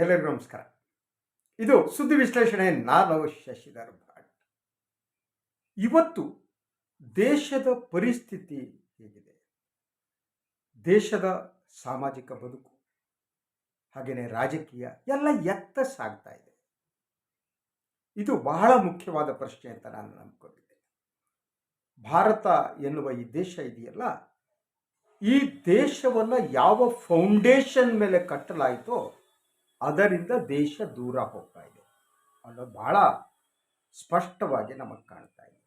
ಎಲ್ಲರಿಗೂ ನಮಸ್ಕಾರ. ಇದು ಸುದ್ದಿ ವಿಶ್ಲೇಷಣೆ ನಾನು ಶಶಿಧರ್ ಭಟ್ ಇವತ್ತು ದೇಶದ ಪರಿಸ್ಥಿತಿ ಹೇಗಿದೆ? ದೇಶದ ಸಾಮಾಜಿಕ ಬದುಕು ಹಾಗೆಯೇ ರಾಜಕೀಯ ಎಲ್ಲ ಎತ್ತ ಸಾಗ್ತಾ ಇದೆ. ಇದು ಬಹಳ ಮುಖ್ಯವಾದ ಪ್ರಶ್ನೆ ಅಂತ ನಾನು ನಂಬ್ಕೊಂಡಿದ್ದೇನೆ. ಭಾರತ ಎನ್ನುವ ಈ ದೇಶ ಇದೆಯಲ್ಲ, ಈ ದೇಶವನ್ನು ಯಾವ ಫೌಂಡೇಶನ್ ಮೇಲೆ ಕಟ್ಟಲಾಯಿತೋ ಅದರಿಂದ ದೇಶ ದೂರ ಹೋಗ್ತಾ ಇದೆ. ಅನ್ನೋದು ಬಹಳ ಸ್ಪಷ್ಟವಾಗಿ ನಮಗೆ ಕಾಣ್ತಾ ಇದೆ.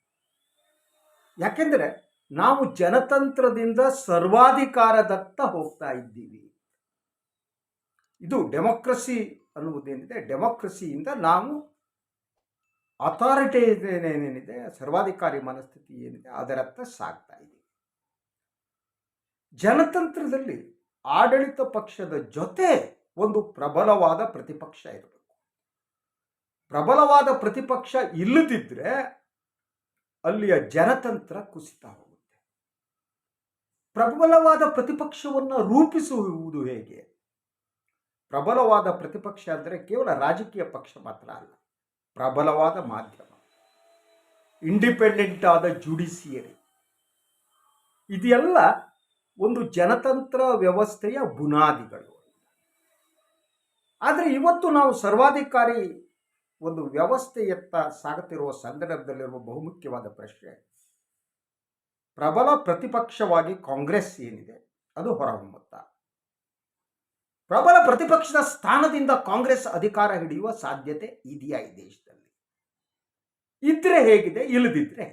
ಯಾಕೆಂದರೆ ನಾವು ಜನತಂತ್ರದಿಂದ ಸರ್ವಾಧಿಕಾರದತ್ತ ಹೋಗ್ತಾ ಇದ್ದೀವಿ. ಇದು ಡೆಮೋಕ್ರಸಿ ಅನ್ನುವುದೇನಿದೆ, ಡೆಮೋಕ್ರಸಿಯಿಂದ ನಾವು ಅಥಾರಿಟಿ ಏನೇನಿದೆ ಸರ್ವಾಧಿಕಾರಿ ಮನಸ್ಥಿತಿ ಏನಿದೆ, ಅದರತ್ತ ಸಾಗ್ತಾ ಇದೆ ಜನತಂತ್ರದಲ್ಲಿ ಆಡಳಿತ ಪಕ್ಷದ ಜೊತೆ ಒಂದು ಪ್ರಬಲವಾದ ಪ್ರತಿಪಕ್ಷ ಇರಬೇಕು. ಪ್ರಬಲವಾದ ಪ್ರತಿಪಕ್ಷ ಇಲ್ಲದಿದ್ದರೆ ಅಲ್ಲಿಯ ಜನತಂತ್ರ ಕುಸಿತಾ ಹೋಗುತ್ತೆ. ಪ್ರಬಲವಾದ ಪ್ರತಿಪಕ್ಷವನ್ನು ರೂಪಿಸುವುದು ಹೇಗೆ? ಪ್ರಬಲವಾದ ಪ್ರತಿಪಕ್ಷ ಅಂದರೆ ಕೇವಲ ರಾಜಕೀಯ ಪಕ್ಷ ಮಾತ್ರ ಅಲ್ಲ, ಪ್ರಬಲವಾದ ಮಾಧ್ಯಮ. ಇಂಡಿಪೆಂಡೆಂಟ್ ಆದ ಜುಡಿಸಿಯರಿ. ಇದೆಲ್ಲ ಒಂದು ಜನತಂತ್ರ ವ್ಯವಸ್ಥೆಯ ಬುನಾದಿಗಳು. ಆದರೆ ಇವತ್ತು ನಾವು ಸರ್ವಾಧಿಕಾರಿ ಒಂದು ವ್ಯವಸ್ಥೆಯತ್ತ ಸಾಗುತ್ತಿರುವ ಸಂದರ್ಭದಲ್ಲಿರುವ ಬಹುಮುಖ್ಯವಾದ ಪ್ರಶ್ನೆ. ಪ್ರಬಲ ಪ್ರತಿಪಕ್ಷವಾಗಿ ಕಾಂಗ್ರೆಸ್ ಏನಿದೆ? ಅದು ಹೊರಹೊಮ್ಮುತ್ತ ಪ್ರಬಲ ಪ್ರತಿಪಕ್ಷದ ಸ್ಥಾನದಿಂದ ಕಾಂಗ್ರೆಸ್ ಅಧಿಕಾರ ಹಿಡಿಯುವ ಸಾಧ್ಯತೆ ಇದೆಯಾ ಈ ದೇಶದಲ್ಲಿ? ಇದ್ರೆ ಹೇಗಿದೆ ಇಲ್ಲದಿದ್ರೆ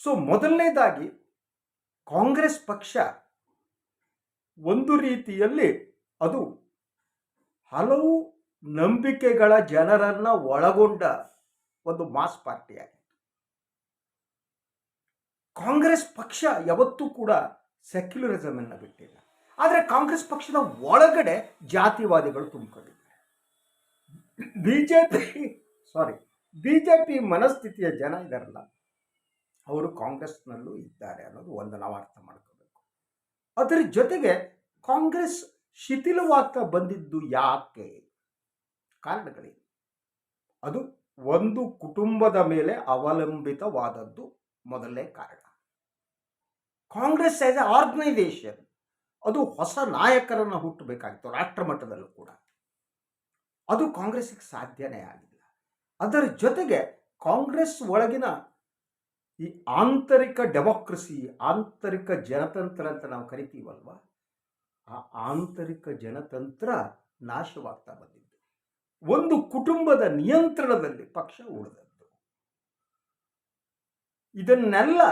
ಸೊ ಮೊದಲನೇದಾಗಿ ಕಾಂಗ್ರೆಸ್ ಪಕ್ಷ ಒಂದು ರೀತಿಯಲ್ಲಿ ಅದು ಹಲವು ನಂಬಿಕೆಗಳ ಜನರನ್ನ ಒಳಗೊಂಡ ಒಂದು ಮಾಸ್ ಪಾರ್ಟಿಯಾಗಿತ್ತು. ಕಾಂಗ್ರೆಸ್ ಪಕ್ಷ ಯಾವತ್ತೂ ಕೂಡ ಸೆಕ್ಯುಲರಿಸಮ್ ಅನ್ನು ಬಿಟ್ಟಿಲ್ಲ. ಆದರೆ ಕಾಂಗ್ರೆಸ್ ಪಕ್ಷದ ಒಳಗಡೆ ಜಾತಿವಾದಿಗಳು ತುಂಬಿಕೊಂಡಿದ್ದಾರೆ. ಬಿಜೆಪಿ ಸಾರಿ ಬಿಜೆಪಿ ಮನಸ್ಥಿತಿಯ ಜನ ಇದಾರಲ್ಲ, ಅವರು ಕಾಂಗ್ರೆಸ್ನಲ್ಲೂ ಇದ್ದಾರೆ ಅನ್ನೋದು ಒಂದು ನಾವು ಅರ್ಥ ಮಾಡ್ಕೋಬೇಕು. ಅದರ ಜೊತೆಗೆ ಕಾಂಗ್ರೆಸ್ ಶಿಥಿಲವಾಗ್ತಾ ಬಂದಿದ್ದು ಯಾಕೆ? ಕಾರಣಗಳೇನು? ಅದು ಒಂದು ಕುಟುಂಬದ ಮೇಲೆ ಅವಲಂಬಿತವಾದದ್ದು ಮೊದಲನೇ ಕಾರಣ. ಕಾಂಗ್ರೆಸ್ ಆಸ್ ಎ ಆರ್ಗನೈಸೇಷನ್ ಅದು ಹೊಸ ನಾಯಕರನ್ನು ಹುಟ್ಟಬೇಕಾಗಿತ್ತು ರಾಷ್ಟ್ರ ಮಟ್ಟದಲ್ಲೂ ಕೂಡ. ಅದು ಕಾಂಗ್ರೆಸ್ಗೆ ಸಾಧ್ಯನೇ ಆಗಿಲ್ಲ. ಅದರ ಜೊತೆಗೆ ಕಾಂಗ್ರೆಸ್ ಒಳಗಿನ ಈ ಆಂತರಿಕ ಡೆಮೋಕ್ರಸಿ ಆಂತರಿಕ ಜನತಂತ್ರ ಅಂತ ನಾವು ಕರಿತೀವಲ್ವ? ಆ ಆಂತರಿಕ ಜನತಂತ್ರ ನಾಶವಾಗ್ತಾ ಬಂದಿದ್ದು ಒಂದು ಕುಟುಂಬದ ನಿಯಂತ್ರಣದಲ್ಲಿ ಪಕ್ಷ ಉಳಿದದ್ದು. ಇದನ್ನೆಲ್ಲ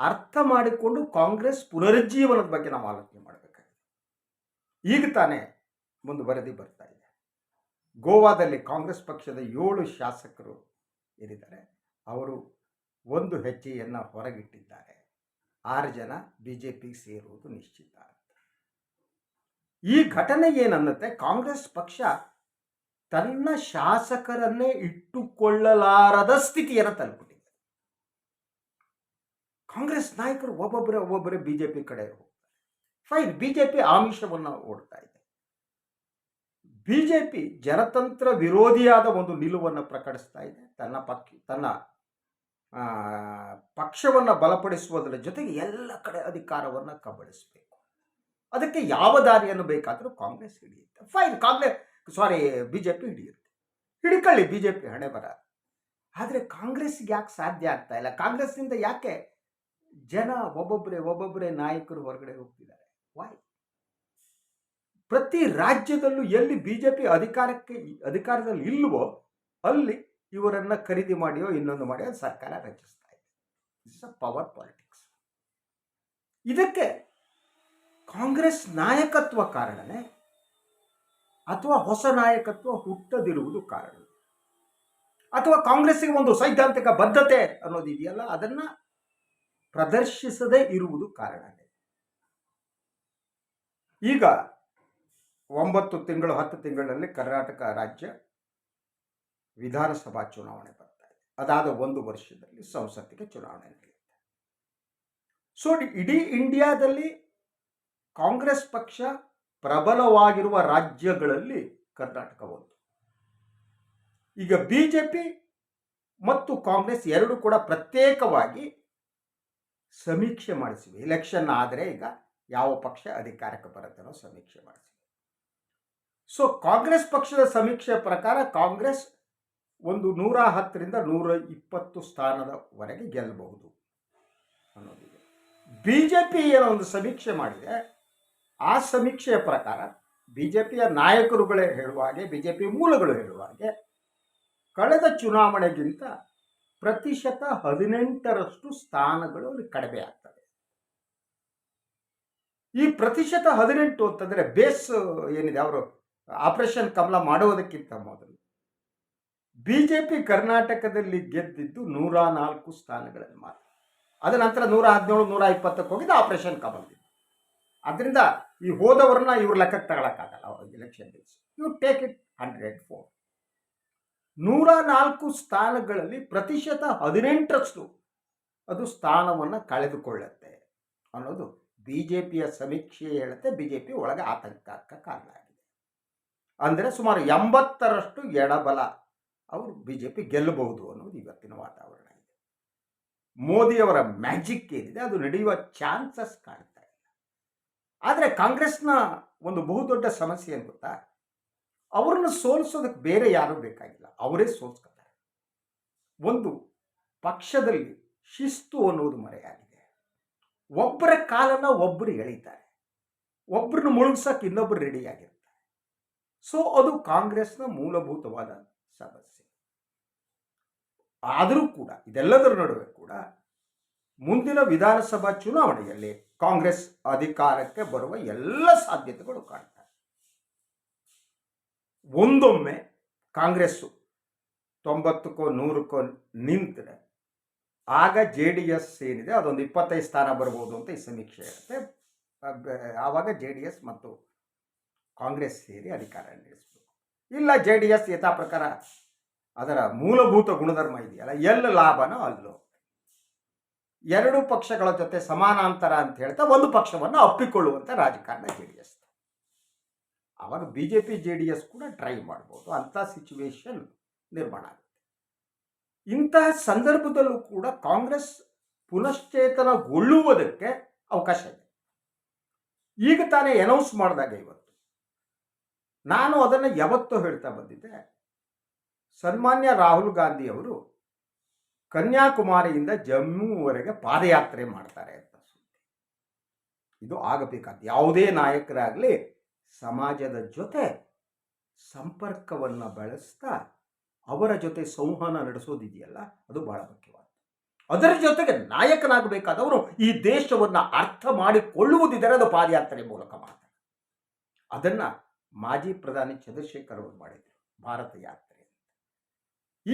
ಅರ್ಥ ಮಾಡಿಕೊಂಡು ಕಾಂಗ್ರೆಸ್ ಪುನರುಜ್ಜೀವನದ ಬಗ್ಗೆ ನಾವು ಆಲೋಚನೆ ಮಾಡಬೇಕಾಗಿದೆ. ಈಗ ತಾನೇ ಒಂದು ವರದಿ ಬರ್ತಾ ಇದೆ. ಗೋವಾದಲ್ಲಿ ಕಾಂಗ್ರೆಸ್ ಪಕ್ಷದ ಏಳು ಶಾಸಕರು ಏನಿದ್ದಾರೆ ಅವರು ಒಂದು ಹೆಜ್ಜೆಯನ್ನು ಹೊರಗಿಟ್ಟಿದ್ದಾರೆ. ಆರು ಜನ ಬಿ ಜೆ ಪಿಗೆ ಸೇರುವುದು ನಿಶ್ಚಿತ. ಈ ಘಟನೆ ಏನನ್ನತ್ತೆ? ಕಾಂಗ್ರೆಸ್ ಪಕ್ಷ ತನ್ನ ಶಾಸಕರನ್ನೇ ಇಟ್ಟುಕೊಳ್ಳಲಾರದ ಸ್ಥಿತಿಯನ್ನು ತಲುಪಿಟ್ಟಿದೆ ಕಾಂಗ್ರೆಸ್ ನಾಯಕರು ಒಬ್ಬೊಬ್ಬರೇ ಒಬ್ಬೊಬ್ಬರೇ ಬಿ ಜೆ ಪಿ ಕಡೆ ಹೋಗ್ತಾರೆ. ಫೈನ್ ಬಿ ಜೆ ಪಿ ಆಮಿಷವನ್ನು ಓಡ್ತಾ ಇದೆ. ಬಿ ಜೆ ಪಿ ಜನತಂತ್ರ ವಿರೋಧಿಯಾದ ಒಂದು ನಿಲುವನ್ನು ಪ್ರಕಟಿಸ್ತಾ ಇದೆ. ತನ್ನ ಪಕ್ಷ ತನ್ನ ಪಕ್ಷವನ್ನು ಬಲಪಡಿಸುವುದರ ಜೊತೆಗೆ ಎಲ್ಲ ಕಡೆ ಅಧಿಕಾರವನ್ನು ಕಬಳಿಸಬೇಕು. ಅದಕ್ಕೆ ಯಾವ ದಾರಿಯನ್ನು ಬೇಕಾದರೂ ಕಾಂಗ್ರೆಸ್ ಹಿಡಿಯುತ್ತೆ. Fine, Congress sorry B J P ಹಿಡಿಯುತ್ತೆ. ಹಿಡ್ಕೊಳ್ಳಿ ಬಿ ಜೆ ಪಿ ಹಣೆ ಬರ. ಆದರೆ ಕಾಂಗ್ರೆಸ್ಗೆ ಯಾಕೆ ಸಾಧ್ಯ ಆಗ್ತಾ ಇಲ್ಲ? ಕಾಂಗ್ರೆಸ್ನಿಂದ ಯಾಕೆ ಜನ ಒಬ್ಬೊಬ್ಬರೇ ಒಬ್ಬೊಬ್ಬರೇ ನಾಯಕರು ಹೊರಗಡೆ ಹೋಗ್ತಿದ್ದಾರೆ? ವಾಯ್ ಪ್ರತಿ ರಾಜ್ಯದಲ್ಲೂ ಎಲ್ಲಿ ಬಿ ಜೆ ಪಿ ಅಧಿಕಾರಕ್ಕೆ, ಅಧಿಕಾರದಲ್ಲಿ ಇಲ್ವೋ ಅಲ್ಲಿ ಇವರನ್ನು ಖರೀದಿ ಮಾಡಿಯೋ ಇನ್ನೊಂದು ಮಾಡಿಯೋ ಸರ್ಕಾರ ರಚಿಸ್ತಾ ಇದೆ. ಇಟ್ಸ್ ಅ ಪವರ್ ಪಾಲಿಟಿಕ್ಸ್ ಇದಕ್ಕೆ ಕಾಂಗ್ರೆಸ್ ನಾಯಕತ್ವ ಕಾರಣನೇ ಅಥವಾ ಹೊಸ ನಾಯಕತ್ವ ಹುಟ್ಟದಿರುವುದು ಕಾರಣ? ಅಥವಾ ಕಾಂಗ್ರೆಸ್ಸಿಗೆ ಒಂದು ಸೈದ್ಧಾಂತಿಕ ಬದ್ಧತೆ ಅನ್ನೋದು ಇದೆಯಲ್ಲ, ಅದನ್ನು ಪ್ರದರ್ಶಿಸದೇ ಇರುವುದು ಕಾರಣನೇ? ಈಗ ಒಂಬತ್ತು ತಿಂಗಳು, ಹತ್ತು ತಿಂಗಳಲ್ಲಿ ಕರ್ನಾಟಕ ರಾಜ್ಯ ವಿಧಾನಸಭಾ ಚುನಾವಣೆ ಬರ್ತಾ ಇದೆ. ಅದಾದ ಒಂದು ವರ್ಷದಲ್ಲಿ ಸಂಸತ್ತಿಗೆ ಚುನಾವಣೆ ನಡೆಯುತ್ತೆ. ಸೊ ಇಡೀ ಇಂಡಿಯಾದಲ್ಲಿ ಕಾಂಗ್ರೆಸ್ ಪಕ್ಷ ಪ್ರಬಲವಾಗಿರುವ ರಾಜ್ಯಗಳಲ್ಲಿ ಕರ್ನಾಟಕ ಒಂದು. ಈಗ ಬಿ ಜೆ ಪಿ ಮತ್ತು ಕಾಂಗ್ರೆಸ್ ಎರಡು ಕೂಡ ಪ್ರತ್ಯೇಕವಾಗಿ ಸಮೀಕ್ಷೆ ಮಾಡಿಸಿವೆ. ಎಲೆಕ್ಷನ್ ಆದರೆ ಈಗ ಯಾವ ಪಕ್ಷ ಅಧಿಕಾರಕ್ಕೆ ಬರುತ್ತೆ ಸಮೀಕ್ಷೆ ಮಾಡಿಸಿವೆ. ಸೊ ಕಾಂಗ್ರೆಸ್ ಪಕ್ಷದ ಸಮೀಕ್ಷೆ ಪ್ರಕಾರ ಕಾಂಗ್ರೆಸ್ ಒಂದು ನೂರ ಹತ್ತರಿಂದ ನೂರ ಇಪ್ಪತ್ತು ಸ್ಥಾನದವರೆಗೆ ಗೆಲ್ಲಬಹುದು ಅನ್ನೋದಿದೆ ಬಿ ಜೆ ಪಿ ಏನೋ ಒಂದು ಸಮೀಕ್ಷೆ ಮಾಡಿದೆ. ಆ ಸಮೀಕ್ಷೆಯ ಪ್ರಕಾರ ಬಿ ಜೆ ಪಿಯ ನಾಯಕರುಗಳೇ ಹೇಳುವ ಹಾಗೆ ಬಿ ಜೆ ಪಿ ಮೂಲಗಳು ಹೇಳುವ ಹಾಗೆ ಕಳೆದ ಚುನಾವಣೆಗಿಂತ ಪ್ರತಿಶತ ಹದಿನೆಂಟರಷ್ಟು ಸ್ಥಾನಗಳು ಅಲ್ಲಿ ಕಡಿಮೆ ಆಗ್ತವೆ. ಈ ಪ್ರತಿಶತ ಹದಿನೆಂಟು ಅಂತಂದ್ರೆ ಬೇಸ್ ಏನಿದೆ, ಅವರು ಆಪರೇಷನ್ ಕಮಲ ಮಾಡುವುದಕ್ಕಿಂತ ಮೊದಲು ಬಿ ಜೆ ಪಿ ಕರ್ನಾಟಕದಲ್ಲಿ ಗೆದ್ದಿದ್ದು ನೂರ ನಾಲ್ಕು ಸ್ಥಾನಗಳಲ್ಲಿ ಮಾತ್ರ. ಅದ ನಂತರ ನೂರ ಹದಿನೇಳು, ನೂರ ಇಪ್ಪತ್ತಕ್ಕೆ ಹೋಗಿದ್ದು ಆಪರೇಷನ್ ಕಮಲ್ದಿಂದ. ಅದರಿಂದ ಈ ಹೋದವ್ರನ್ನ ಇವ್ರ ಲೆಕ್ಕಕ್ಕೆ ತಗೊಳಕ್ಕಾಗಲ್ಲ election days you take it hundred four ನೂರ ನಾಲ್ಕು ಸ್ಥಾನಗಳಲ್ಲಿ ಪ್ರತಿಶತ ಹದಿನೆಂಟರಷ್ಟು ಅದು ಸ್ಥಾನವನ್ನು ಕಳೆದುಕೊಳ್ಳುತ್ತೆ ಅನ್ನೋದು ಬಿ ಜೆ ಪಿಯ ಸಮೀಕ್ಷೆ ಹೇಳುತ್ತೆ. ಬಿ ಜೆ ಪಿ ಒಳಗೆ ಆತಂಕಕ್ಕೆ ಕಾರಣ ಆಗಿದೆ. ಅಂದರೆ ಸುಮಾರು ಎಂಬತ್ತರಷ್ಟು ಎಡಬಲ ಅವರು ಬಿ ಜೆ ಪಿ ಗೆಲ್ಲಬಹುದು ಅನ್ನೋದು ಇವತ್ತಿನ ವಾತಾವರಣ ಇದೆ. ಮೋದಿಯವರ ಮ್ಯಾಜಿಕ್ ಏನಿದೆ, ಅದು ನಡೆಯುವ ಚಾನ್ಸಸ್ ಕಾಣ್ತಾ ಇಲ್ಲ ಆದರೆ ಕಾಂಗ್ರೆಸ್ನ ಒಂದು ಬಹುದೊಡ್ಡ ಸಮಸ್ಯೆ ಏನು ಗೊತ್ತಾ? ಅವ್ರನ್ನ ಸೋಲಿಸೋದಕ್ಕೆ ಬೇರೆ ಯಾರೂ ಬೇಕಾಗಿಲ್ಲ. ಅವರೇ ಸೋಲ್ಸ್ಕೊತಾರೆ. ಒಂದು, ಪಕ್ಷದಲ್ಲಿ ಶಿಸ್ತು ಅನ್ನೋದು ಮರೆಯಾಗಿದೆ. ಒಬ್ಬರ ಕಾಲನ್ನು ಒಬ್ಬರು ಎಳೀತಾರೆ. ಒಬ್ಬರನ್ನ ಮುಳುಗ್ಸಕ್ಕೆ ಇನ್ನೊಬ್ಬರು ರೆಡಿಯಾಗಿರ್ತಾರೆ ಸೊ ಅದು ಕಾಂಗ್ರೆಸ್ನ ಮೂಲಭೂತವಾದ ಸಮಸ್ಯೆ. ಆದರೂ ಕೂಡ, ಇದೆಲ್ಲದರ ನಡುವೆ ಕೂಡ, ಮುಂದಿನ ವಿಧಾನಸಭಾ ಚುನಾವಣೆಯಲ್ಲಿ ಕಾಂಗ್ರೆಸ್ ಅಧಿಕಾರಕ್ಕೆ ಬರುವ ಎಲ್ಲ ಸಾಧ್ಯತೆಗಳು ಕಾಣ್ತವೆ. ಒಂದೊಮ್ಮೆ ಕಾಂಗ್ರೆಸ್ಸು ತೊಂಬತ್ತಕ್ಕೋ ನೂರಕ್ಕೋ ನಿಂತರೆ ಆಗ ಜೆ ಡಿ ಎಸ್ ಏನಿದೆ, ಅದೊಂದು ಇಪ್ಪತ್ತೈದು ಸ್ಥಾನ ಬರ್ಬೋದು ಅಂತ ಈ ಸಮೀಕ್ಷೆ ಇರುತ್ತೆ. ಆವಾಗ ಜೆ ಡಿ ಎಸ್ ಮತ್ತು ಕಾಂಗ್ರೆಸ್ ಸೇರಿ ಅಧಿಕಾರ ನಡೆಸಬೇಕು. ಇಲ್ಲ ಜೆ ಡಿ ಎಸ್ ಯಥಾ ಪ್ರಕಾರ ಅದರ ಮೂಲಭೂತ ಗುಣಧರ್ಮ ಇದೆಯಲ್ಲ, ಎಲ್ಲ ಲಾಭನೋ ಅಲ್ಲೋ. ಎರಡು ಪಕ್ಷಗಳ ಜೊತೆ ಸಮಾನಾಂತರ ಅಂತ ಹೇಳ್ತಾ ಒಂದು ಪಕ್ಷವನ್ನು ಅಪ್ಪಿಕೊಳ್ಳುವಂಥ ರಾಜಕಾರಣ ಜೆ ಡಿ ಎಸ್. ಆವಾಗ B J P, J D S ಕೂಡ ಟ್ರೈ ಮಾಡ್ಬೋದು. ಅಂಥ ಸಿಚುವೇಶನ್ ನಿರ್ಮಾಣ ಆಗುತ್ತೆ. ಇಂತಹ ಸಂದರ್ಭದಲ್ಲೂ ಕೂಡ ಕಾಂಗ್ರೆಸ್ ಪುನಶ್ಚೇತನಗೊಳ್ಳುವುದಕ್ಕೆ ಅವಕಾಶ ಇದೆ. ಈಗ ತಾನೇ ಅನೌನ್ಸ್ ಮಾಡಿದಾಗ ಇವತ್ತು ನಾನು ಅದನ್ನು ಯಾವತ್ತೂ ಹೇಳ್ತಾ ಬಂದಿದ್ದೆ. ಸನ್ಮಾನ್ಯ ರಾಹುಲ್ ಗಾಂಧಿ ಅವರು ಕನ್ಯಾಕುಮಾರಿಯಿಂದ ಜಮ್ಮುವರೆಗೆ ಪಾದಯಾತ್ರೆ ಮಾಡ್ತಾರೆ ಅಂತ ಸುದ್ದಿ. ಇದು ಆಗಬೇಕಾದ ಯಾವುದೇ ನಾಯಕರಾಗಲಿ ಸಮಾಜದ ಜೊತೆ ಸಂಪರ್ಕವನ್ನು ಬೆಳೆಸ್ತಾ ಅವರ ಜೊತೆ ಸಂವಹನ ನಡೆಸೋದಿದೆಯಲ್ಲ, ಅದು ಬಹಳ ಮುಖ್ಯವಾದ ಅದರ ಜೊತೆಗೆ ನಾಯಕನಾಗಬೇಕಾದವರು ಈ ದೇಶವನ್ನು ಅರ್ಥ ಮಾಡಿಕೊಳ್ಳುವುದಿದ್ದರೆ ಅದು ಪಾದಯಾತ್ರೆ ಮೂಲಕ ಮಾತ್ರ. ಅದನ್ನು ಮಾಜಿ ಪ್ರಧಾನಿ ಚಂದ್ರಶೇಖರ್ ಅವರು ಮಾಡಿದರು, ಭಾರತ ಯಾತ್ರೆ.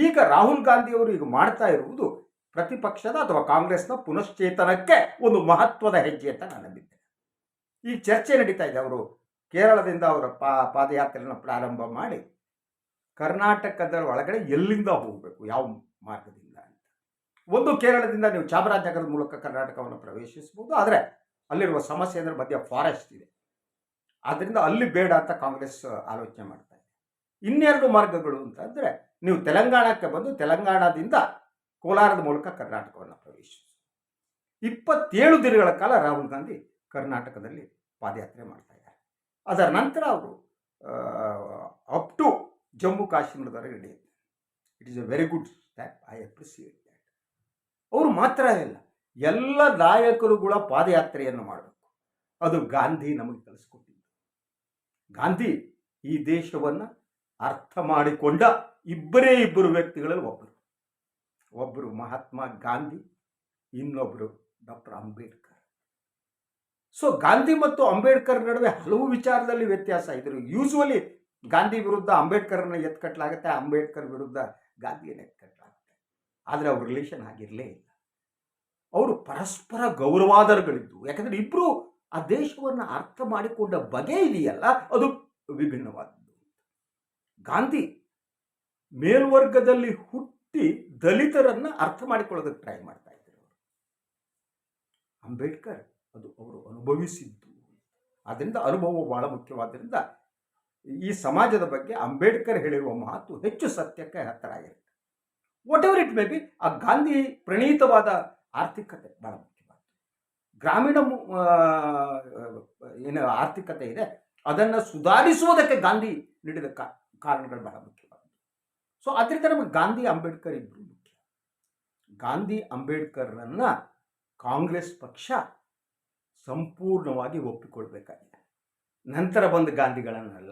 ಈಗ ರಾಹುಲ್ ಗಾಂಧಿ ಅವರು ಈಗ ಮಾಡ್ತಾ ಇರುವುದು ಪ್ರತಿಪಕ್ಷದ ಅಥವಾ ಕಾಂಗ್ರೆಸ್ನ ಪುನಶ್ಚೇತನಕ್ಕೆ ಒಂದು ಮಹತ್ವದ ಹೆಜ್ಜೆ ಅಂತ ನಾನು ನಂಬಿದ್ದೇನೆ. ಈ ಚರ್ಚೆ ನಡೀತಾ ಇದೆ. ಅವರು ಕೇರಳದಿಂದ ಅವರ ಪಾ, ಪಾದಯಾತ್ರೆಯನ್ನು ಪ್ರಾರಂಭ ಮಾಡಿ ಕರ್ನಾಟಕದ ಒಳಗಡೆ ಎಲ್ಲಿಂದ ಹೋಗಬೇಕು? ಯಾವ ಮಾರ್ಗದಿಂದ ಅಂತ. ಒಂದು ಕೇರಳದಿಂದ ನೀವು ಚಾಮರಾಜನಗರದ ಮೂಲಕ ಕರ್ನಾಟಕವನ್ನು ಪ್ರವೇಶಿಸಬಹುದು. ಆದರೆ ಅಲ್ಲಿರುವ ಸಮಸ್ಯೆ ಅಂದರೆ ಮಧ್ಯ ಫಾರೆಸ್ಟ್ ಇದೆ. ಆದ್ದರಿಂದ ಅಲ್ಲಿ ಬೇಡ ಅಂತ ಕಾಂಗ್ರೆಸ್ ಆಲೋಚನೆ ಮಾಡ್ತಾ ಇನ್ನೆರಡು ಮಾರ್ಗಗಳು ಅಂತಂದರೆ ನೀವು ತೆಲಂಗಾಣಕ್ಕೆ ಬಂದು ತೆಲಂಗಾಣದಿಂದ ಕೋಲಾರದ ಮೂಲಕ ಕರ್ನಾಟಕವನ್ನು ಪ್ರವೇಶಿಸಿ. ಇಪ್ಪತ್ತೇಳು ದಿನಗಳ ಕಾಲ ರಾಹುಲ್ ಗಾಂಧಿ ಕರ್ನಾಟಕದಲ್ಲಿ ಪಾದಯಾತ್ರೆ ಮಾಡ್ತಾ ಇದ್ದಾರೆ. ಅದರ ನಂತರ ಅವರು ಅಪ್ ಟು ಜಮ್ಮು ಕಾಶ್ಮೀರದವರೆಗೆ ನಡೆಯುತ್ತೆ. It is a very good step I appreciate that ಅವರು ಮಾತ್ರ ಇಲ್ಲ ಎಲ್ಲ ನಾಯಕರುಗಳ ಪಾದಯಾತ್ರೆಯನ್ನು ಮಾಡಬೇಕು. ಅದು ಗಾಂಧಿ ನಮಗೆ ಕಲಿಸ್ಕೊಟ್ಟಿದ್ದು. ಗಾಂಧಿ ಈ ದೇಶವನ್ನು ಅರ್ಥ ಮಾಡಿಕೊಂಡ ಇಬ್ಬರೇ ಇಬ್ಬರು ವ್ಯಕ್ತಿಗಳಲ್ಲಿ ಒಬ್ಬರು. ಒಬ್ಬರು ಮಹಾತ್ಮ ಗಾಂಧಿ ಇನ್ನೊಬ್ಬರು ಡಾಕ್ಟರ್ ಅಂಬೇಡ್ಕರ್. ಸೊ ಗಾಂಧಿ ಮತ್ತು ಅಂಬೇಡ್ಕರ್ ನಡುವೆ ಹಲವು ವಿಚಾರದಲ್ಲಿ ವ್ಯತ್ಯಾಸ ಇದ್ರು ಯೂಶುವಲಿ ಗಾಂಧಿ ವಿರುದ್ಧ ಅಂಬೇಡ್ಕರ್ನ ಎತ್ಕಟ್ಲಾಗುತ್ತೆ ಅಂಬೇಡ್ಕರ್ ವಿರುದ್ಧ ಗಾಂಧಿಯನ್ನು ಎತ್ಕಟ್ಲಾಗುತ್ತೆ ಆದರೆ ಅವ್ರ ರಿಲೇಷನ್ ಆಗಿರಲೇ ಇಲ್ಲ. ಅವರು ಪರಸ್ಪರ ಗೌರವಾದರಗಳಿದ್ದು ಯಾಕಂದರೆ ಇಬ್ಬರು ಆ ದೇಶವನ್ನು ಅರ್ಥ ಮಾಡಿಕೊಂಡ ಬಗೆ ಇದೆಯಲ್ಲ, ಅದು ವಿಭಿನ್ನವಾದದ್ದು. ಗಾಂಧಿ ಮೇಲ್ವರ್ಗದಲ್ಲಿ ಹುಟ್ಟಿ ದಲಿತರನ್ನ ಅರ್ಥ ಮಾಡಿಕೊಳ್ಳೋದಕ್ಕೆ ಟ್ರೈ ಮಾಡ್ತಾ ಇದ್ರು ಅಂಬೇಡ್ಕರ್ ಅದು ಅವರು ಅನುಭವಿಸಿದ್ದು. ಆದ್ದರಿಂದ ಅನುಭವ ಬಹಳ ಮುಖ್ಯವಾದ್ದರಿಂದ ಈ ಸಮಾಜದ ಬಗ್ಗೆ ಅಂಬೇಡ್ಕರ್ ಹೇಳಿರುವ ಮಾತು ಹೆಚ್ಚು ಸತ್ಯಕ್ಕೆ ಹತ್ತಿರ ಆಗಿರುತ್ತೆ. Whatever it may be ಆ ಗಾಂಧಿ ಪ್ರಣೀತವಾದ ಆರ್ಥಿಕತೆ ಬಹಳ ಮುಖ್ಯವಾದ ಗ್ರಾಮೀಣ ಏನು ಆರ್ಥಿಕತೆ ಇದೆ, ಅದನ್ನು ಸುಧಾರಿಸುವುದಕ್ಕೆ ಗಾಂಧಿ ನೀಡಿದ ಕಾರಣಗಳು ಬಹಳ ಮುಖ್ಯವಾದ ಸೊ ಅದರಿಂದ ನಮಗೆ ಗಾಂಧಿ ಅಂಬೇಡ್ಕರ್ ಇಬ್ಬರು ಮುಖ್ಯ. ಗಾಂಧಿ ಅಂಬೇಡ್ಕರ್ರನ್ನ ಕಾಂಗ್ರೆಸ್ ಪಕ್ಷ ಸಂಪೂರ್ಣವಾಗಿ ಒಪ್ಪಿಕೊಳ್ಬೇಕಾಗಿದೆ ನಂತರ ಬಂದ ಗಾಂಧಿಗಳನ್ನಲ್ಲ.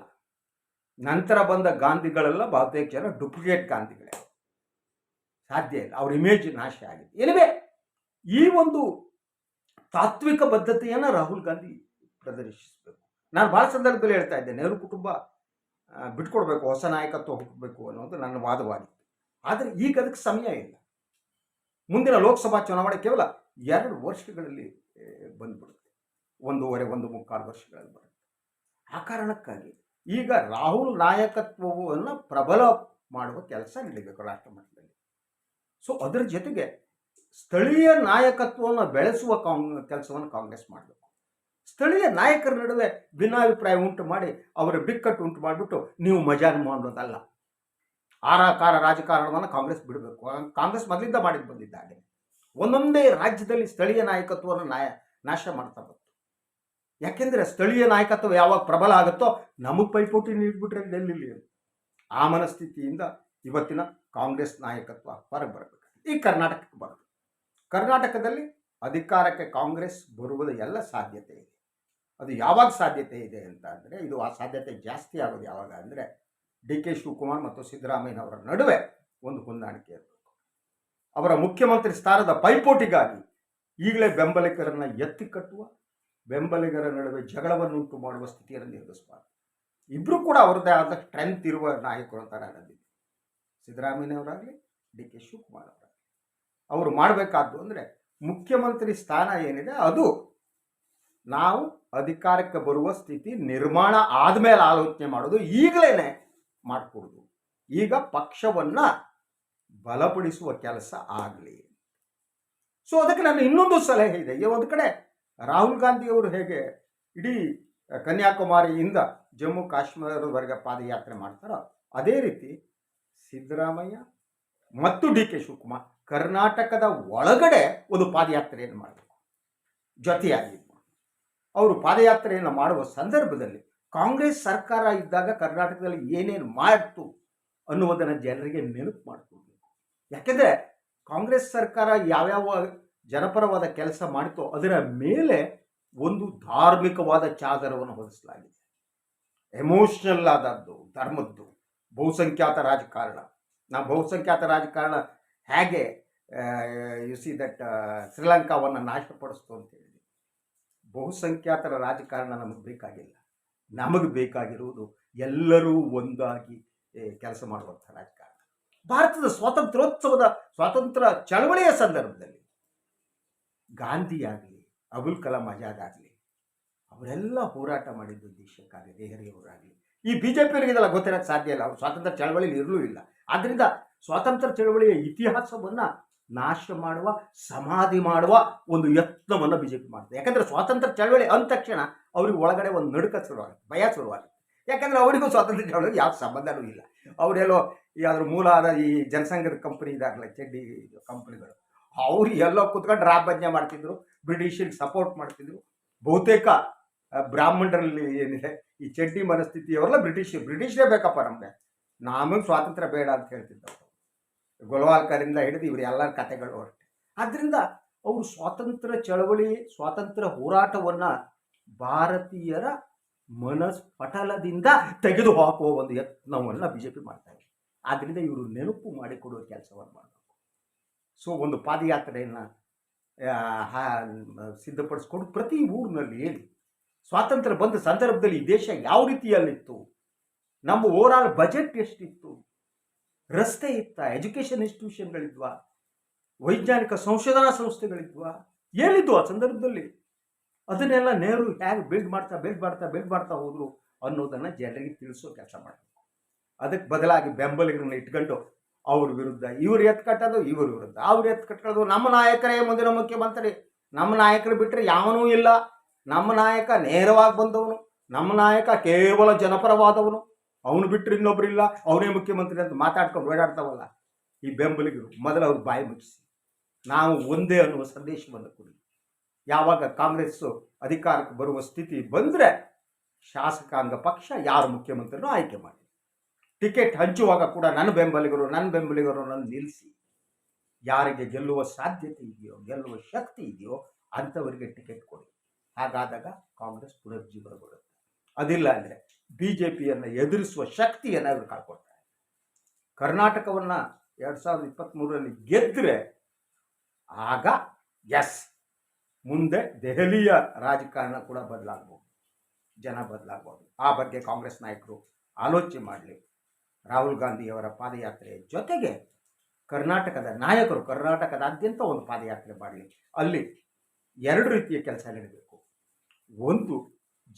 ನಂತರ ಬಂದ ಗಾಂಧಿಗಳೆಲ್ಲ ಬಹುತೇಕ ಜನ ಡೂಪ್ಲಿಕೇಟ್ ಗಾಂಧಿಗಳೇ. ಸಾಧ್ಯ ಇಲ್ಲ. ಅವ್ರ ಇಮೇಜ್ ನಾಶ ಆಗಿದೆ. ಎನಿವೆ, ಈ ಒಂದು ತಾತ್ವಿಕ ಬದ್ಧತೆಯನ್ನು ರಾಹುಲ್ ಗಾಂಧಿ ಪ್ರದರ್ಶಿಸಬೇಕು. ನಾನು ಭಾಳ ಸಂದರ್ಭದಲ್ಲಿ ಹೇಳ್ತಾ ಇದ್ದೆ ನೆಹರು ಕುಟುಂಬ ಬಿಟ್ಕೊಡ್ಬೇಕು, ಹೊಸ ನಾಯಕತ್ವ ಹುಟ್ಟಬೇಕು ಅನ್ನೋದು ನನ್ನ ವಾದವಾಗಿತ್ತು ಆದರೆ ಈಗ ಅದಕ್ಕೆ ಸಮಯ ಇಲ್ಲ. ಮುಂದಿನ ಲೋಕಸಭಾ ಚುನಾವಣೆ ಕೇವಲ ಎರಡು ವರ್ಷಗಳಲ್ಲಿ ಬಂದ್ಬಿಡುತ್ತೆ. ಒಂದೂವರೆ, ಒಂದು ಮುಕ್ಕಾಲು ವರ್ಷಗಳಲ್ಲಿ ಬರುತ್ತೆ. ಆ ಕಾರಣಕ್ಕಾಗಿ ಈಗ ರಾಹುಲ್ ನಾಯಕತ್ವವನ್ನು ಪ್ರಬಲ ಮಾಡುವ ಕೆಲಸ ನಡೀಬೇಕು ರಾಷ್ಟ್ರ ಮಟ್ಟದಲ್ಲಿ. ಸೊ ಅದರ ಜೊತೆಗೆ ಸ್ಥಳೀಯ ನಾಯಕತ್ವವನ್ನು ಬೆಳೆಸುವ ಕಾಂಗ್, ಕೆಲಸವನ್ನು ಕಾಂಗ್ರೆಸ್ ಮಾಡಬೇಕು. ಸ್ಥಳೀಯ ನಾಯಕರ ನಡುವೆ ಭಿನ್ನಾಭಿಪ್ರಾಯ ಉಂಟು ಮಾಡಿ ಅವರ ಬಿಕ್ಕಟ್ಟು ಉಂಟು ಮಾಡಿಬಿಟ್ಟು ನೀವು ಮಜಾನ್ ಮಾಡೋದಲ್ಲ ಆರಾಕಾರ ರಾಜಕಾರಣವನ್ನು ಕಾಂಗ್ರೆಸ್ ಬಿಡಬೇಕು. ಕಾಂಗ್ರೆಸ್ ಮೊದಲಿಂದ ಮಾಡಿ ಬಂದಿದ್ದಾರೆ ಒಂದೊಂದೇ ರಾಜ್ಯದಲ್ಲಿ ಸ್ಥಳೀಯ ನಾಯಕತ್ವವನ್ನು ನಾಯ, ನಾಶ ಮಾಡ್ತಾ ಬಂತು. ಯಾಕೆಂದರೆ ಸ್ಥಳೀಯ ನಾಯಕತ್ವ ಯಾವಾಗ ಪ್ರಬಲ ಆಗುತ್ತೋ ನಮಗೆ ಪೈಪೋಟಿ ನೀಡ್ಬಿಟ್ರೆ ಡೆಲ್ಲಿಲಿ ಆ ಮನಸ್ಥಿತಿಯಿಂದ ಇವತ್ತಿನ ಕಾಂಗ್ರೆಸ್ ನಾಯಕತ್ವ ಹೊರಗೆ ಬರಬೇಕು ಈ ಕರ್ನಾಟಕಕ್ಕೆ ಬರಬೇಕು ಕರ್ನಾಟಕದಲ್ಲಿ ಅಧಿಕಾರಕ್ಕೆ ಕಾಂಗ್ರೆಸ್ ಬರುವುದು ಎಲ್ಲ ಸಾಧ್ಯತೆ ಇದೆ. ಅದು ಯಾವಾಗ ಸಾಧ್ಯತೆ ಇದೆ ಅಂತ ಅಂದರೆ ಇದು ಆ ಸಾಧ್ಯತೆ ಜಾಸ್ತಿ ಆಗೋದು ಯಾವಾಗ ಅಂದರೆ ಡಿ ಕೆ ಶಿವಕುಮಾರ್ ಮತ್ತು ಸಿದ್ದರಾಮಯ್ಯನವರ ನಡುವೆ ಒಂದು ಹೊಂದಾಣಿಕೆ ಇರಬೇಕು. ಅವರ ಮುಖ್ಯಮಂತ್ರಿ ಸ್ಥಾನದ ಪೈಪೋಟಿಗಾಗಿ ಈಗಲೇ ಬೆಂಬಲಿಗರನ್ನು ಎತ್ತಿ ಕಟ್ಟುವ, ಬೆಂಬಲಿಗರ ನಡುವೆ ಜಗಳವನ್ನುಂಟು ಮಾಡುವ ಸ್ಥಿತಿಯನ್ನು ನಿರ್ಮಿಸಬಾರ್ದು ಇಬ್ಬರೂ ಕೂಡ ಅವರದ್ದೇ ಆದ ಸ್ಟ್ರೆಂತ್ ಇರುವ ನಾಯಕರು ಅಂತ ನಾನು ಅಂದಿದ್ದೆ. ಸಿದ್ದರಾಮಯ್ಯನವರಾಗಲಿ, ಡಿ ಕೆ ಶಿವಕುಮಾರ್ ಅವರಾಗಲಿ ಅವರು ಮಾಡಬೇಕಾದ್ದು ಅಂದರೆ ಮುಖ್ಯಮಂತ್ರಿ ಸ್ಥಾನ ಏನಿದೆ ಅದು ನಾವು ಅಧಿಕಾರಕ್ಕೆ ಬರುವ ಸ್ಥಿತಿ ನಿರ್ಮಾಣ ಆದಮೇಲೆ ಆಲೋಚನೆ ಮಾಡೋದು ಈಗಲೇ ಮಾಡಿಕೊಡೋದು. ಈಗ ಪಕ್ಷವನ್ನು ಬಲಪಡಿಸುವ ಕೆಲಸ ಆಗಲಿ. ಸೊ ಅದಕ್ಕೆ ನಾನು ಇನ್ನೊಂದು ಸಲಹೆ ಇದೆ. ಒಂದು ಕಡೆ ರಾಹುಲ್ ಗಾಂಧಿಯವರು ಹೇಗೆ ಇಡೀ ಕನ್ಯಾಕುಮಾರಿಯಿಂದ ಜಮ್ಮು ಕಾಶ್ಮೀರದವರೆಗೆ ಪಾದಯಾತ್ರೆ ಮಾಡ್ತಾರೋ, ಅದೇ ರೀತಿ ಸಿದ್ದರಾಮಯ್ಯ ಮತ್ತು ಡಿ ಕೆ ಶಿವಕುಮಾರ್ ಕರ್ನಾಟಕದ ಒಳಗಡೆ ಒಂದು ಪಾದಯಾತ್ರೆಯನ್ನು ಮಾಡಬೇಕು. ಜೊತೆಯಾಗಿ ಅವರು ಪಾದಯಾತ್ರೆಯನ್ನು ಮಾಡುವ ಸಂದರ್ಭದಲ್ಲಿ ಕಾಂಗ್ರೆಸ್ ಸರ್ಕಾರ ಇದ್ದಾಗ ಕರ್ನಾಟಕದಲ್ಲಿ ಏನೇನು ಮಾಡ್ತು ಅನ್ನುವುದನ್ನು ಜನರಿಗೆ ನೆನಪು ಮಾಡಿಕೊಡ್ಬೇಕು ಯಾಕೆಂದರೆ ಕಾಂಗ್ರೆಸ್ ಸರ್ಕಾರ ಯಾವ್ಯಾವ ಜನಪರವಾದ ಕೆಲಸ ಮಾಡಿತೋ ಅದರ ಮೇಲೆ ಒಂದು ಧಾರ್ಮಿಕವಾದ ಚಾದರವನ್ನು ಹೊದಿಸಲಾಗಿದೆ. ಎಮೋಷನಲ್ ಆದದ್ದು, ಧರ್ಮದ್ದು, ಬಹುಸಂಖ್ಯಾತ ರಾಜಕಾರಣ. ನಾವು ಬಹುಸಂಖ್ಯಾತ ರಾಜಕಾರಣ ಹೇಗೆ ಯು ಸಿ ದಟ್ ಶ್ರೀಲಂಕಾವನ್ನು ನಾಶಪಡಿಸ್ತು ಅಂತ ಹೇಳಿ ಬಹುಸಂಖ್ಯಾತರ ರಾಜಕಾರಣ ನಮಗೆ ಬೇಕಾಗಿಲ್ಲ. ನಮಗೆ ಬೇಕಾಗಿರುವುದು ಎಲ್ಲರೂ ಒಂದಾಗಿ ಕೆಲಸ ಮಾಡುವಂಥ ರಾಜಕಾರಣ. ಭಾರತದ ಸ್ವಾತಂತ್ರ್ಯೋತ್ಸವದ ಸ್ವಾತಂತ್ರ್ಯ ಚಳವಳಿಯ ಸಂದರ್ಭದಲ್ಲಿ ಗಾಂಧಿಯಾಗಲಿ ಅಬುಲ್ ಕಲಾಂ ಆಜಾದ್ ಆಗಲಿ, ಅವರೆಲ್ಲ ಹೋರಾಟ ಮಾಡಿದ್ದು ದೇಶಕ್ಕಾಗಿ ದೆಹಲಿಯವರಾಗಲಿ ಈ ಬಿ ಜೆ ಪಿಯವರಿಗೆ ಇದೆಲ್ಲ ಗೊತ್ತಿರೋಕ್ಕೆ ಸಾಧ್ಯ ಇಲ್ಲ. ಅವರು ಸ್ವಾತಂತ್ರ್ಯ ಚಳವಳಿಯಲ್ಲಿ ಇರಲೂ ಇಲ್ಲ. ಆದ್ದರಿಂದ ಸ್ವಾತಂತ್ರ್ಯ ಚಳವಳಿಯ ಇತಿಹಾಸವನ್ನು ನಾಶ ಮಾಡುವ, ಸಮಾಧಿ ಮಾಡುವ ಒಂದು ಯತ್ನವನ್ನು ಬಿ ಜೆ ಪಿ ಮಾಡ್ತದೆ. ಯಾಕಂದರೆ ಸ್ವಾತಂತ್ರ್ಯ ಚಳವಳಿ ಅಂದ ತಕ್ಷಣ ಅವ್ರಿಗೆ ಒಳಗಡೆ ಒಂದು ನಡುಕ ಶುರುವಾಗುತ್ತೆ, ಭಯ ಶುರುವಾಗುತ್ತೆ. ಯಾಕಂದರೆ ಅವರಿಗೂ ಸ್ವಾತಂತ್ರ್ಯ ಚಳವಳಿಗೆ ಯಾವ ಸಂಬಂಧನೂ ಇಲ್ಲ. ಅವರೆಲ್ಲೋ ಅದ್ರ ಮೂಲ ಆದ ಈ ಜನಸಂಘದ ಕಂಪ್ನಿ ಇದಾಗಲ್ಲ ಚಡ್ಡಿ ಕಂಪ್ನಿಗಳು ಅವ್ರು ಎಲ್ಲೋ ಕುತ್ಕೊಂಡು ರಾಬಜ್ಞೆ ಮಾಡ್ತಿದ್ರು, ಬ್ರಿಟಿಷರಿಗೆ ಸಪೋರ್ಟ್ ಮಾಡ್ತಿದ್ರು. ಬಹುತೇಕ ಬ್ರಾಹ್ಮಣರಲ್ಲಿ ಏನಿದೆ, ಈ ಚಡ್ಡಿ ಮನಸ್ಥಿತಿಯವರೆಲ್ಲ ಬ್ರಿಟಿಷ್, ಬ್ರಿಟಿಷರೇ ಬೇಕಪ್ಪ ನಮಗೆ. ನಮಗೆ ಸ್ವಾತಂತ್ರ್ಯ ಬೇಡ ಅಂತ ಹೇಳ್ತಿದ್ದವರು. ಗೊಲವಾಲ್ಕರಿಂದ ಹಿಡಿದು ಇವರು ಎಲ್ಲರ ಕಥೆಗಳು ಹೊರಟೆ. ಆದ್ದರಿಂದ ಅವರು ಸ್ವಾತಂತ್ರ್ಯ ಚಳವಳಿ, ಸ್ವಾತಂತ್ರ್ಯ ಹೋರಾಟವನ್ನು ಭಾರತೀಯರ ಮನಸ್ಪಟಲದಿಂದ ತೆಗೆದು ಹಾಕುವ ಒಂದು ಯತ್ನವನ್ನು ಬಿ ಜೆ ಪಿ ಆದ್ದರಿಂದ ಇವರು ನೆನಪು ಮಾಡಿಕೊಡುವ ಕೆಲಸವನ್ನು ಮಾಡಬೇಕು. ಸೊ ಒಂದು ಪಾದಯಾತ್ರೆಯನ್ನು ಸಿದ್ಧಪಡಿಸ್ಕೊಂಡು ಪ್ರತಿ ಊರಿನಲ್ಲಿ ಹೇಳಿ, ಸ್ವಾತಂತ್ರ್ಯ ಬಂದ ಸಂದರ್ಭದಲ್ಲಿ ದೇಶ ಯಾವ ರೀತಿಯಲ್ಲಿತ್ತು? ನಮ್ಮ ಓವರಾಲ್ ಬಜೆಟ್ ಎಷ್ಟಿತ್ತು? ರಸ್ತೆ ಇತ್ತ ಎಜುಕೇಷನ್ ಇನ್ಸ್ಟಿಟ್ಯೂಷನ್ಗಳಿದ್ವಾ ವೈಜ್ಞಾನಿಕ ಸಂಶೋಧನಾ ಸಂಸ್ಥೆಗಳಿದ್ವಾ, ಏನಿದ್ವು ಆ ಸಂದರ್ಭದಲ್ಲಿ? ಅದನ್ನೆಲ್ಲ ನೆಹರು ಹೇಗೆ ಬಿಲ್ಡ್ ಮಾಡ್ತಾ ಬಿಲ್ಡ್ ಮಾಡ್ತಾ ಬಿಲ್ಡ್ ಮಾಡ್ತಾ ಹೋದ್ರು ಅನ್ನೋದನ್ನು ಜನರಿಗೆ ತಿಳಿಸೋ ಕೆಲಸ ಮಾಡಬೇಕು ಅದಕ್ಕೆ ಬದಲಾಗಿ ಬೆಂಬಲಿಗರನ್ನ ಇಟ್ಕೊಂಡು ಅವ್ರ ವಿರುದ್ಧ, ಇವ್ರು ಎತ್ ಕಟ್ಟೋದು ಇವ್ರ ವಿರುದ್ಧ, ಅವ್ರು ಎತ್ ಕಟ್ಟೋದು ನಮ್ಮ ನಾಯಕರೇ ಮುಂದಿನ ಮುಖ್ಯಮಂತ್ರಿ. ನಮ್ಮ ನಾಯಕರು ಬಿಟ್ಟರೆ ಯಾವನೂ ಇಲ್ಲ. ನಮ್ಮ ನಾಯಕ ನೇರವಾಗಿ ಬಂದವನು. ನಮ್ಮ ನಾಯಕ ಕೇವಲ ಜನಪರವಾದವನು. ಅವನು ಬಿಟ್ಟರೆ ಇನ್ನೊಬ್ಬರಿಲ್ಲ ಅವನೇ ಮುಖ್ಯಮಂತ್ರಿ ಅಂತ ಮಾತಾಡ್ಕೊಂಡು ಓಡಾಡ್ತಾವಲ್ಲ, ಈ ಬೆಂಬಲಿಗರು ಮೊದಲು ಅವ್ರು ಬಾಯಿ ಮುಚ್ಚಿಸಿ. ನಾವು ಒಂದೇ ಅನ್ನುವ ಸಂದೇಶವನ್ನು ಕೊಡಿ. ಯಾವಾಗ ಕಾಂಗ್ರೆಸ್ಸು ಅಧಿಕಾರಕ್ಕೆ ಬರುವ ಸ್ಥಿತಿ ಬಂದರೆ ಶಾಸಕಾಂಗ ಪಕ್ಷ ಯಾರು ಮುಖ್ಯಮಂತ್ರಿನೂ ಆಯ್ಕೆ ಮಾಡಿ. ಟಿಕೆಟ್ ಹಂಚುವಾಗ ಕೂಡ ನನ್ನ ಬೆಂಬಲಿಗರು ನನ್ನ ಬೆಂಬಲಿಗರು ನನ್ನ ನಿಲ್ಲಿಸಿ. ಯಾರಿಗೆ ಗೆಲ್ಲುವ ಸಾಧ್ಯತೆ ಇದೆಯೋ, ಗೆಲ್ಲುವ ಶಕ್ತಿ ಇದೆಯೋ ಅಂಥವರಿಗೆ ಟಿಕೆಟ್ ಕೊಡಿ. ಹಾಗಾದಾಗ ಕಾಂಗ್ರೆಸ್ ಪುನರ್ಜೀವನಗೊಳ್ಳುತ್ತೆ. ಅದಿಲ್ಲ ಅಂದರೆ ಬಿ ಜೆ ಪಿಯನ್ನು ಎದುರಿಸುವ ಶಕ್ತಿಯನ್ನು ಏನಾದರೂ ಕಳ್ಕೊಳ್ತಾರೆ ಕರ್ನಾಟಕವನ್ನು ಎರಡು ಸಾವಿರದ ಇಪ್ಪತ್ತ್ಮೂರರಲ್ಲಿ ಗೆದ್ದರೆ ಆಗ ಎಸ್ ಮುಂದೆ ದೆಹಲಿಯ ರಾಜಕಾರಣ ಕೂಡ ಬದಲಾಗ್ಬೋದು, ಜನ ಬದಲಾಗ್ಬೋದು. ಆ ಬಗ್ಗೆ ಕಾಂಗ್ರೆಸ್ ನಾಯಕರು ಆಲೋಚನೆ ಮಾಡಲಿ. ರಾಹುಲ್ ಗಾಂಧಿಯವರ ಪಾದಯಾತ್ರೆಯ ಜೊತೆಗೆ ಕರ್ನಾಟಕದ ನಾಯಕರು ಕರ್ನಾಟಕದಾದ್ಯಂತ ಒಂದು ಪಾದಯಾತ್ರೆ ಮಾಡಲಿ. ಅಲ್ಲಿ ಎರಡು ರೀತಿಯ ಕೆಲಸ ನಡೀಬೇಕು. ಒಂದು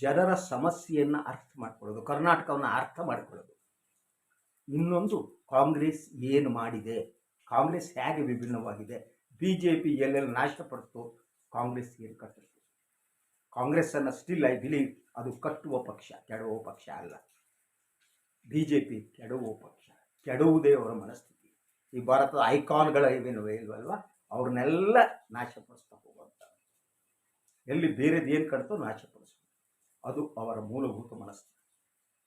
ಜನರ ಸಮಸ್ಯೆಯನ್ನು ಅರ್ಥ ಮಾಡ್ಕೊಳ್ಳೋದು, ಕರ್ನಾಟಕವನ್ನು ಅರ್ಥ ಮಾಡ್ಕೊಳ್ಳೋದು. ಇನ್ನೊಂದು ಕಾಂಗ್ರೆಸ್ ಏನು ಮಾಡಿದೆ? ಕಾಂಗ್ರೆಸ್ ಹೇಗೆ ವಿಭಿನ್ನವಾಗಿದೆ? ಬಿ ಜೆ ಪಿ ಎಲ್ಲೆಲ್ಲ ನಾಶಪಡಿಸ್ತು ಕಾಂಗ್ರೆಸ್ ಏನು ಕಟ್ಟಿತ್ತು? ಕಾಂಗ್ರೆಸ್ಸನ್ನು ಸ್ಟಿಲ್ ಐ ಬಿಲೀವ್ ಅದು ಕಟ್ಟುವ ಪಕ್ಷ, ಕೆಡುವ ಪಕ್ಷ ಅಲ್ಲ. ಬಿ ಜೆ ಪಿ ಕೆಡುವ ಪಕ್ಷ, ಕೆಡುವುದೇ ಅವರ ಮನಸ್ಥಿತಿ. ಈ ಭಾರತದ ಐಕಾನ್ಗಳ ಏನೇನು ಇಲ್ವಲ್ವ? ಅವ್ರನ್ನೆಲ್ಲ ನಾಶಪಡಿಸ್ತಾ ಹೋಗುವಂಥ ಎಲ್ಲಿ ಬೇರೆದು ಏನು ಕಟ್ತೋ ನಾಶಪಡಿಸು ಅದು ಅವರ ಮೂಲಭೂತ ಮನಸ್ಸು.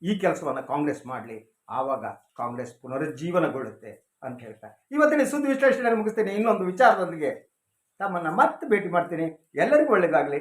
ಈ ಕೆಲಸವನ್ನು ಕಾಂಗ್ರೆಸ್ ಮಾಡಲಿ, ಆವಾಗ ಕಾಂಗ್ರೆಸ್ ಪುನರುಜ್ಜೀವನಗೊಳ್ಳುತ್ತೆ ಅಂತ ಹೇಳ್ತಾ ಇವತ್ತಿನ ಸುದ್ದಿ ವಿಶ್ಲೇಷಣೆ ಮುಗಿಸ್ತೇನೆ. ಇನ್ನೊಂದು ವಿಚಾರದೊಂದಿಗೆ ತಮ್ಮನ್ನು ಮತ್ತೆ ಭೇಟಿ ಮಾಡ್ತೀನಿ. ಎಲ್ಲರಿಗೂ ಒಳ್ಳೆಯದಾಗಲಿ